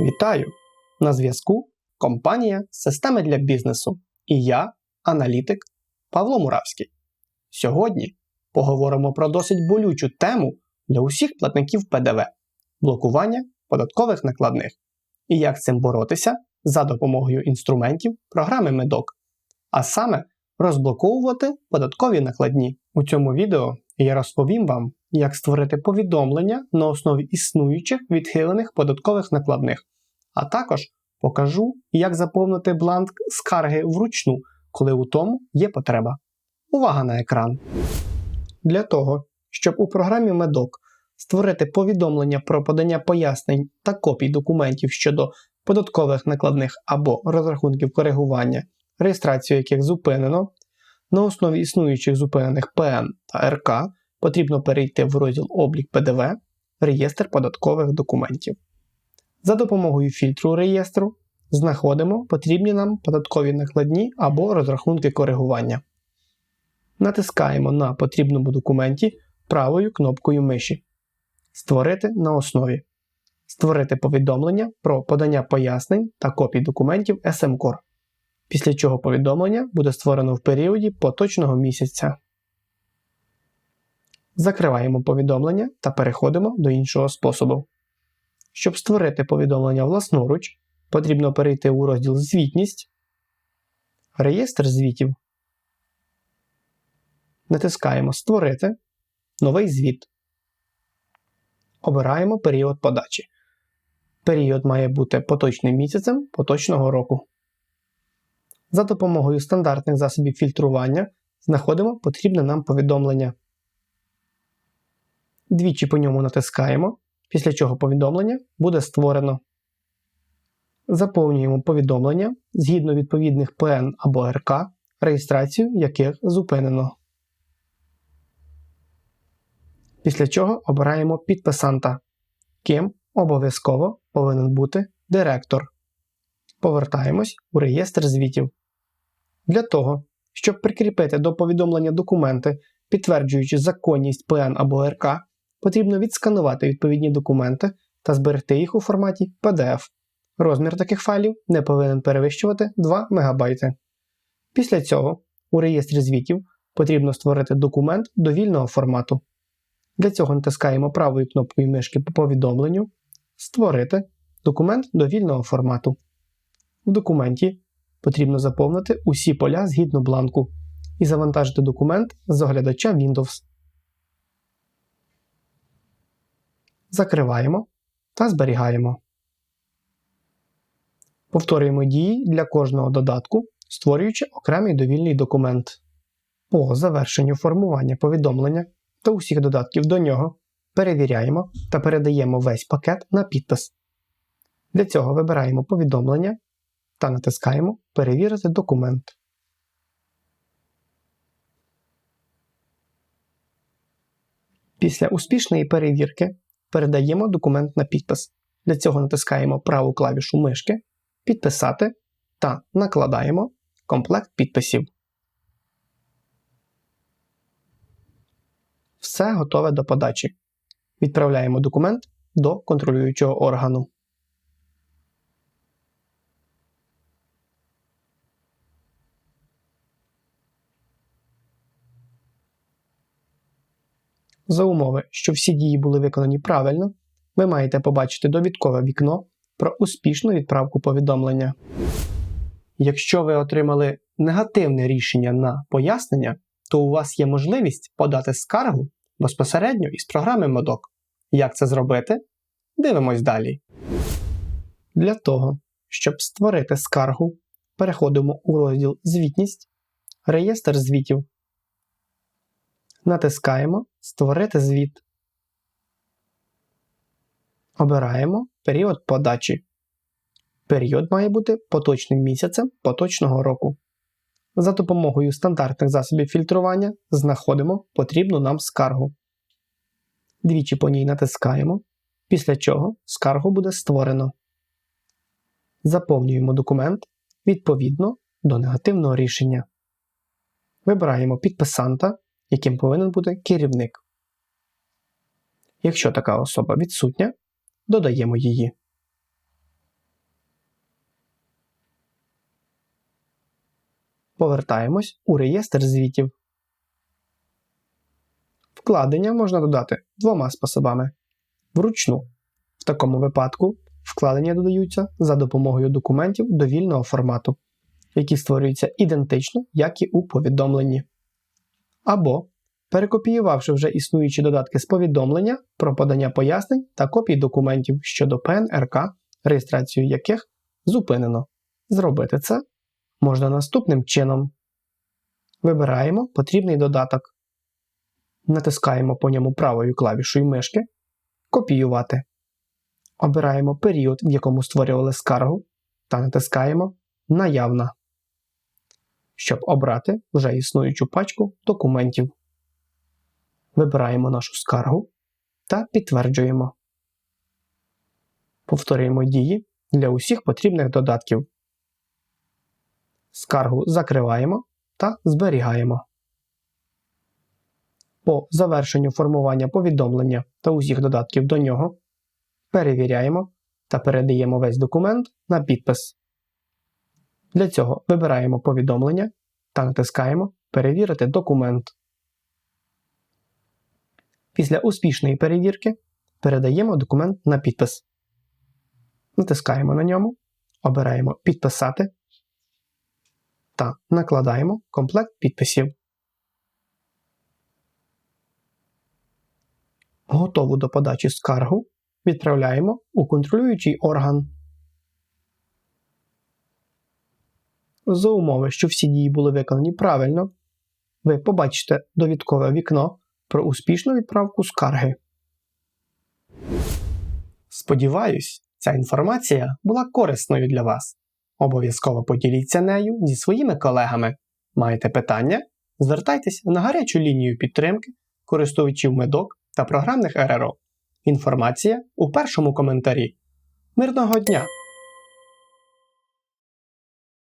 Вітаю! На зв'язку компанія Системи для бізнесу і я, аналітик Павло Муравський. Сьогодні поговоримо про досить болючу тему для усіх платників ПДВ блокування податкових накладних і як цим боротися за допомогою інструментів програми Медок, а саме розблоковувати податкові накладні. У цьому відео я розповім вам, як створити повідомлення на основі існуючих відхилених податкових накладних, а також покажу, як заповнити бланк скарги вручну, коли у тому є потреба. Увага на екран! Для того, щоб у програмі Медок створити повідомлення про подання пояснень та копій документів щодо податкових накладних або розрахунків коригування, реєстрацію яких зупинено, на основі існуючих зупинених ПН та РК потрібно перейти в розділ Облік ПДВ, реєстр податкових документів. За допомогою фільтру реєстру знаходимо потрібні нам податкові накладні або розрахунки коригування. Натискаємо на потрібному документі правою кнопкою миші. Створити на основі. Створити повідомлення про подання пояснень та копій документів SMCOR, після чого повідомлення буде створено в періоді поточного місяця. Закриваємо повідомлення та переходимо до іншого способу. Щоб створити повідомлення власноруч, потрібно перейти у розділ Звітність, Реєстр звітів. Натискаємо Створити новий звіт. Обираємо період подачі. Період має бути поточним місяцем поточного року. За допомогою стандартних засобів фільтрування знаходимо потрібне нам повідомлення. Двічі по ньому натискаємо, після чого повідомлення буде створено. Заповнюємо повідомлення згідно відповідних ПН або РК, реєстрацію яких зупинено. Після чого обираємо підписанта, ким обов'язково повинен бути директор. Повертаємось у реєстр звітів. Для того, щоб прикріпити до повідомлення документи, підтверджуючи законність ПН або РК, потрібно відсканувати відповідні документи та зберегти їх у форматі PDF. Розмір таких файлів не повинен перевищувати 2 МБ. Після цього у реєстрі звітів потрібно створити документ довільного формату. Для цього натискаємо правою кнопкою мишки по повідомленню Створити документ довільного формату. В документі потрібно заповнити усі поля згідно бланку і завантажити документ з оглядача Windows. Закриваємо та зберігаємо. Повторюємо дії для кожного додатку, створюючи окремий довільний документ. По завершенню формування повідомлення та усіх додатків до нього перевіряємо та передаємо весь пакет на підпис. Для цього вибираємо повідомлення та натискаємо Перевірити документ. Після успішної перевірки передаємо документ на підпис. Для цього натискаємо праву клавішу мишки Підписати та накладаємо комплект підписів. Все готове до подачі. Відправляємо документ до контролюючого органу. За умови, що всі дії були виконані правильно, ви маєте побачити довідкове вікно про успішну відправку повідомлення. Якщо ви отримали негативне рішення на пояснення, то у вас є можливість подати скаргу безпосередньо із програми Модок. Як це зробити? Дивимось далі. Для того, щоб створити скаргу, переходимо у розділ Звітність, Реєстр звітів. Натискаємо Створити звіт. Обираємо період подачі. Період має бути поточним місяцем поточного року. За допомогою стандартних засобів фільтрування знаходимо потрібну нам скаргу. Двічі по ній натискаємо, після чого скаргу буде створено. Заповнюємо документ відповідно до негативного рішення. Вибираємо підписанта, яким повинен бути керівник. Якщо така особа відсутня, додаємо її. Повертаємось у реєстр звітів. Вкладення можна додати двома способами. Вручну. В такому випадку вкладення додаються за допомогою документів довільного формату, які створюються ідентично, як і у повідомленні. Або перекопіювавши вже існуючі додатки з повідомлення про подання пояснень та копій документів щодо ПНРК, реєстрацію яких зупинено. Зробити це можна наступним чином. Вибираємо потрібний додаток. Натискаємо по ньому правою клавішою мишки Копіювати. Обираємо період, в якому створювали скаргу, та натискаємо Наявна, щоб обрати вже існуючу пачку документів. Вибираємо нашу скаргу та підтверджуємо. Повторюємо дії для усіх потрібних додатків. Скаргу закриваємо та зберігаємо. По завершенню формування повідомлення та усіх додатків до нього перевіряємо та передаємо весь документ на підпис. Для цього вибираємо повідомлення та натискаємо Перевірити документ. Після успішної перевірки передаємо документ на підпис. Натискаємо на ньому, обираємо Підписати та накладаємо комплект підписів. Готову до подачі скаргу відправляємо у контролюючий орган. За умови, що всі дії були виконані правильно, ви побачите довідкове вікно про успішну відправку скарги. Сподіваюсь, ця інформація була корисною для вас. Обов'язково поділіться нею зі своїми колегами. Маєте питання? Звертайтесь на гарячу лінію підтримки користувачів медок та програмних РРО. Інформація у першому коментарі. Мирного дня!